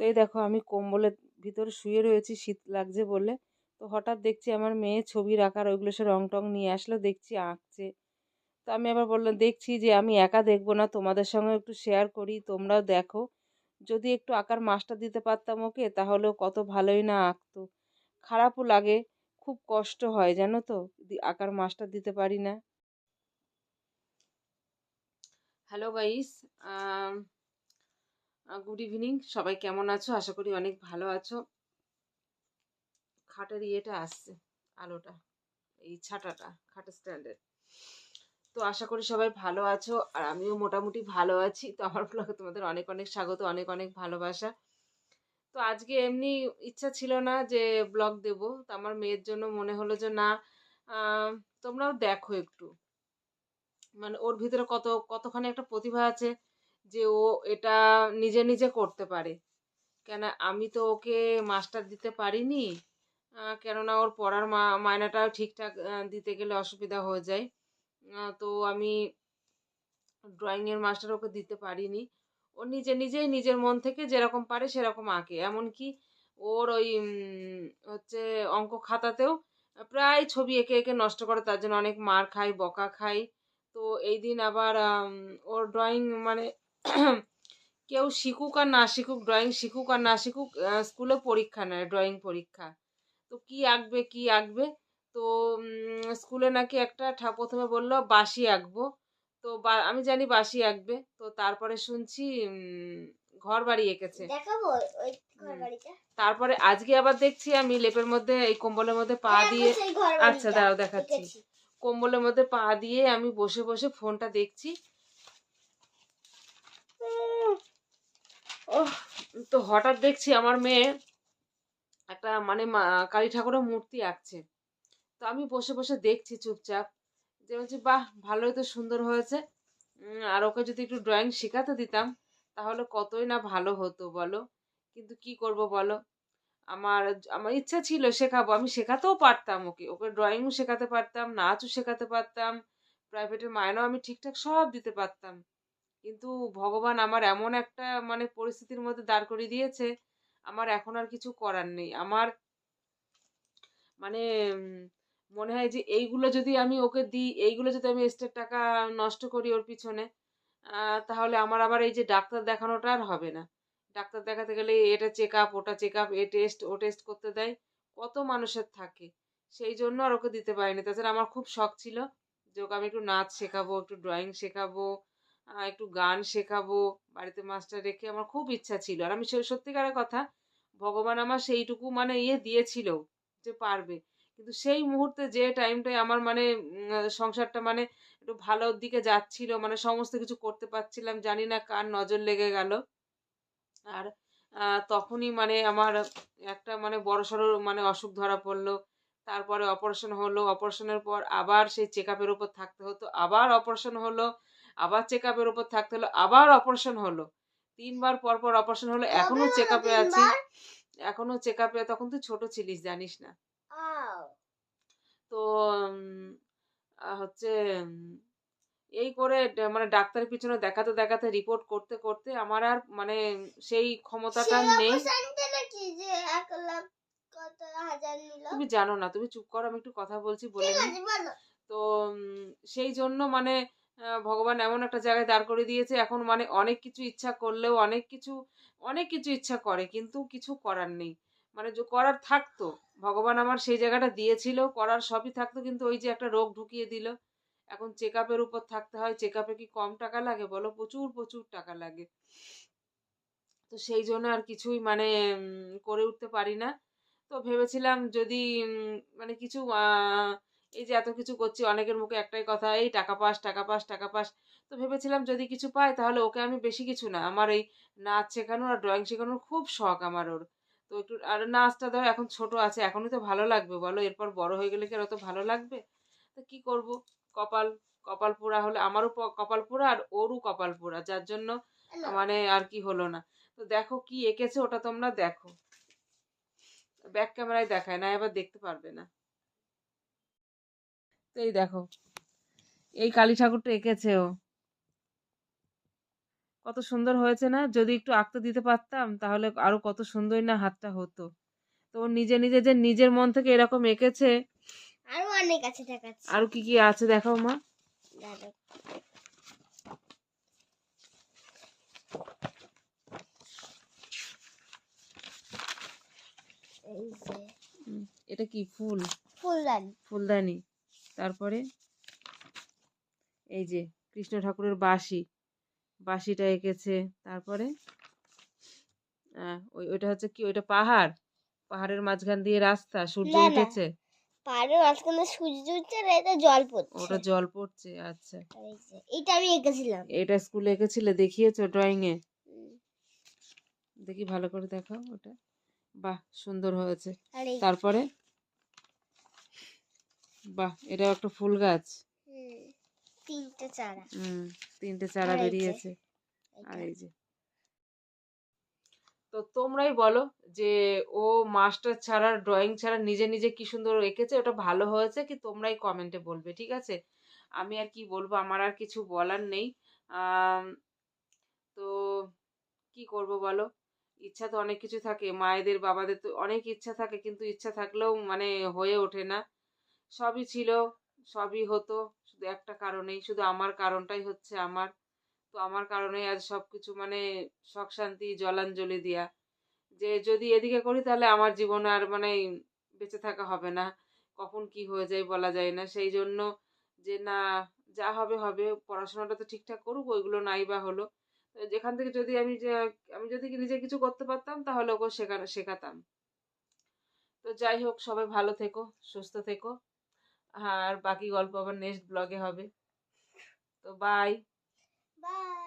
তো এই দেখো আমি কম্বলের ভিতরে শুয়ে রয়েছি, শীত লাগছে বলে। তো হঠাৎ দেখছি আমার মেয়ে ছবির আঁকার ওইগুলো সে রং টং নিয়ে আসলো, দেখছি আঁকছে। তো আমি আবার বললাম, দেখছি যে আমি একা দেখব না, তোমাদের সঙ্গে একটু শেয়ার করি, তোমরাও দেখো। যদি একটু আঁকার মাস্টার দিতে পারতাম ওকে, তাহলেও কত ভালোই না আঁকতো। খারাপও লাগে, খুব কষ্ট হয়, জানো তো? আঁকার মাস্টার দিতে পারি না। হ্যালো গাইস গুড ইভিনিং সবাই কেমন আছো? আশা করি অনেক ভালো আছো। খাটের ইয়েটা আসছে, আলোটা, এই ছাটাটা, খাটের স্ট্যান্ডের। তো আশা করি সবাই ভালো আছো আর আমিও মোটামুটি ভালো আছি। তো আমার ব্লগে তোমাদের অনেক অনেক স্বাগত, অনেক অনেক ভালোবাসা। তো আজকে এমনি ইচ্ছা ছিল না যে ব্লগ দেব। তো আমার মেয়ের জন্য মনে হলো যে না তোমরাও দেখো একটু। মানে ওর ভিতরে কত, কতখানি একটা প্রতিভা আছে যে ও এটা নিজে নিজে করতে পারে। কেন আমি তো ওকে মাস্টার দিতে পারিনি কেননা ওর পড়ার মা মায়নাটাও ঠিকঠাক দিতে গেলে অসুবিধা হয়ে যায়। তো আমি ড্রয়িংয়ের মাস্টার ওকে দিতে পারিনি। ও নিজে নিজেই নিজের মন থেকে যেরকম পারে সেরকম আঁকে। এমনকি ওর ওই হচ্ছে অঙ্ক খাতাতেও প্রায় ছবি এঁকে এঁকে নষ্ট করে, তার জন্য অনেক মার খাই, বকা খাই। তো এই দিন আবার ওর ড্রয়িং মানে কেউ শিখুক আর না শিখুক ড্রয়িং শিখুক আর না শিখুক স্কুলে পরীক্ষা নেয় ড্রয়িং পরীক্ষা। তো কি আঁকবে কি আঁকবে? তো স্কুলে নাকি একটা ঠা প্রথমে বলল বাসি আঁকবো। তো আমি জানি বাসি আঁকবে। তো তারপরে শুনছি ঘর বাড়ি এঁকেছে। তারপরে আজকে আবার দেখছি আমি লেপের মধ্যে এই কম্বলের মধ্যে পা হ্যাঁ, দিয়ে আচ্ছা দাঁড়াও দেখাচ্ছি। কম্বলের মধ্যে পা দিয়ে আমি বসে বসে ফোনটা দেখছি। ও তো হঠাৎ দেখছি আমার মেয়ে একটা মানে কালী ঠাকুরের মূর্তি আঁকছে। তো আমি বসে বসে দেখছি চুপচাপ, যে বলছি, বাহ, ভালোই তো সুন্দর হয়েছে। আর ওকে যদি একটু ড্রয়িং শেখাতে দিতাম, তাহলে কতই না ভালো হতো, বলো? কিন্তু কি করব, বলো? আমার আমার ইচ্ছা ছিল শেখাবো, আমি শেখাতেও পারতাম ওকে। ওকে ড্রয়িংও শেখাতে পারতাম, নাচও শেখাতে পারতাম প্রাইভেটের মায়নাও আমি ঠিকঠাক সব দিতে পারতাম। কিন্তু ভগবান আমার এমন একটা মানে পরিস্থিতির মধ্যে দাঁড় করিয়ে দিয়েছে, আমার এখন আর কিছু করার নেই। আমার মানে মনে হয় যে এইগুলো যদি আমি ওকে দিই, এইগুলো যদি আমি এক্সট্রা টাকা নষ্ট করি ওর পিছনে তাহলে আমার আবার এই যে ডাক্তার দেখানোটা আর হবে না। ডাক্তার দেখাতে গেলে এটা চেক আপ ওটা চেক আপ এ টেস্ট, ও টেস্ট করতে দেয়, কত মানুষের থাকে। সেই জন্য আর ওকে দিতে পারিনি। তাছাড়া আমার খুব শখ ছিল যে ওকে আমি একটু নাচ শেখাবো, একটু ড্রয়িং শেখাবো একটু গান শেখাবো, বাড়িতে মাস্টার রেখে আমার খুব ইচ্ছা ছিল। আর আমি সত্যিকারের কথা, ভগবান আমার সেইটুকু মানে ইয়ে দিয়েছিল যে পারবে। কিন্তু সেই মুহূর্তে যে টাইমটায় আমার মানে সংসারটা মানে একটু ভালোর দিকে যাচ্ছিল মানে সমস্ত কিছু করতে পারছিলাম, জানি না কার নজর লেগে গেল। আর তখনই মানে আমার একটা মানে বড়সড় মানে অসুখ ধরা পড়ল। তারপরে অপারেশন হলো। অপারেশনের পর আবার সেই চেক আপের উপর থাকতে হতো। আবার অপারেশন হলো। আবার চেক আপের উপর থাকতে হলো আবার অপারেশন হলো। তিনবার পর পর অপারেশন হলো এখনও চেক আপে আছি। এখনও চেক আপে তখন তুই ছোট ছিলিস জানিস না। তো হচ্ছে এই করে মানে ডাক্তারের পিছনে দেখাতে দেখাতে রিপোর্ট করতে করতে আমার আর মানে সেই ক্ষমতাটা নেই। তুমি জানো না তুমি চুপ করো আমি একটু কথা বলছি বলে তো সেই জন্য মানে ভগবান এমন একটা জায়গায় দাঁড় করে দিয়েছে, এখন মানে অনেক কিছু ইচ্ছা করলেও অনেক কিছু অনেক কিছু ইচ্ছা করে, কিন্তু কিছু করার নেই। মানে যে করার থাকতো, ভগবান আমার সেই জায়গাটা দিয়েছিল, করার সবই থাকতো, কিন্তু ওই যে একটা রোগ ঢুকিয়ে দিল। এখন চেক আপের উপর থাকতে হয় চেক আপে কি কম টাকা লাগে বলো? প্রচুর প্রচুর টাকা লাগে। তো সেই জন্য আর কিছুই মানে করে উঠতে পারি না। তো ভেবেছিলাম যদি মানে কিছু এই যে এত কিছু করছি অনেকের মুখে একটাই কথা এই টাকা পাস টাকা পাস টাকা পাস। তো ভেবেছিলাম যদি কিছু পাই তাহলে ওকে আমি বেশি কিছু না আমার এই নাচ শেখানোর আর ড্রয়িং শেখানোর খুব শখ আমার ওর। তো একটু আর নাচটা ধরো এখন ছোট আছে এখনই তো ভালো লাগবে বলো এরপর বড় হয়ে গেলে কি আর অত ভালো লাগবে? তো কি করব? কপাল কপাল পোড়া হলে আমারও কপাল পোড়া আর ওরও কপাল পোড়া যার জন্য মানে আর কি হলো না। তো দেখো কি এঁকেছে ওটা তোমরা দেখো। ব্যাক ক্যামেরায় দেখায় না এবার দেখতে পারবে না। তো এই দেখো। এই কালী ঠাকুরটা এঁকেছে ও কত সুন্দর হয়েছে না? যদি একটু আঁকতে দিতে পারতাম তাহলে আরও কত সুন্দর না হাতটা হতো। তো নিজে নিজে যে নিজের মন থেকে এরকম এঁকেছে। আরও অনেক আছে দেখাচ্ছি আরও কি কি আছে দেখাও মা। এটা কি ফুল? ফুলদানি। ফুলদানি। তারপরে এই যে কৃষ্ণ ঠাকুরের বাঁশি বাঁশিটা এঁকেছে। তারপরে ওই ওইটা হচ্ছে কি ওইটা পাহাড়? পাহাড়ের মাঝখান দিয়ে রাস্তা সূর্য। উঠেছে? পাহাড়ের মাঝখানে সূর্য উঠছে আর এটা জল পড়ছে। ওটা জল পড়ছে আচ্ছা। এইটা আমি এঁকেছিলাম। এটা স্কুলে এঁকেছিলে দেখিয়েছো ড্রয়িং এ? দেখি ভালো করে দেখাও ওটা। বাহ সুন্দর হয়েছে। তারপরে? বাহ এটাও একটা ফুল গাছ। তিনটে চারা। হুম তিনটে চারা বেরিয়েছে। আর এই যে। তো তোমরাই বলো যে ও মাস্টার ছাড়া ড্রয়িং ছাড়া নিজে নিজে কি সুন্দর এঁকেছে ওটা ভালো হয়েছে কি তোমরাই কমেন্টে বলবে ঠিক আছে? আমি আর কি বলব আমার আর কিছু বলার নেই। তো কি করব বলো? ইচ্ছা তো অনেক কিছু থাকে মায়েদের বাবাদের তো অনেক ইচ্ছা থাকে কিন্তু ইচ্ছা থাকলেও মানে হয়ে ওঠে না। সবই ছিল, সবই হতো। শুধু একটা কারণেই, শুধু আমার কারণটাই হচ্ছে আমার। তো আমার কারণে আজ সব কিছু মানে শখ শান্তি, জলাঞ্জলি দেয়া। যে যদি এদিকে করি তাহলে আমার জীবন আর মানে বেঁচে থাকা হবে না। কখন কি হয়ে যায় বলা যায় না। সেই জন্য যে না, যা হবে হবে। পড়াশোনাটা তো ঠিকঠাক করুক, ওইগুলো নাই বা হলো। যেখান থেকে যদি আমি আমি যদি নিজে কিছু করতে পারতাম, তাহলে ওকে শেখা, শেখাতাম। তো যাই হোক, সবাই ভালো থেকো, সুস্থ থেকো। আর বাকি গল্প আবার নেক্সট ব্লগে হবে। তো বাই বাই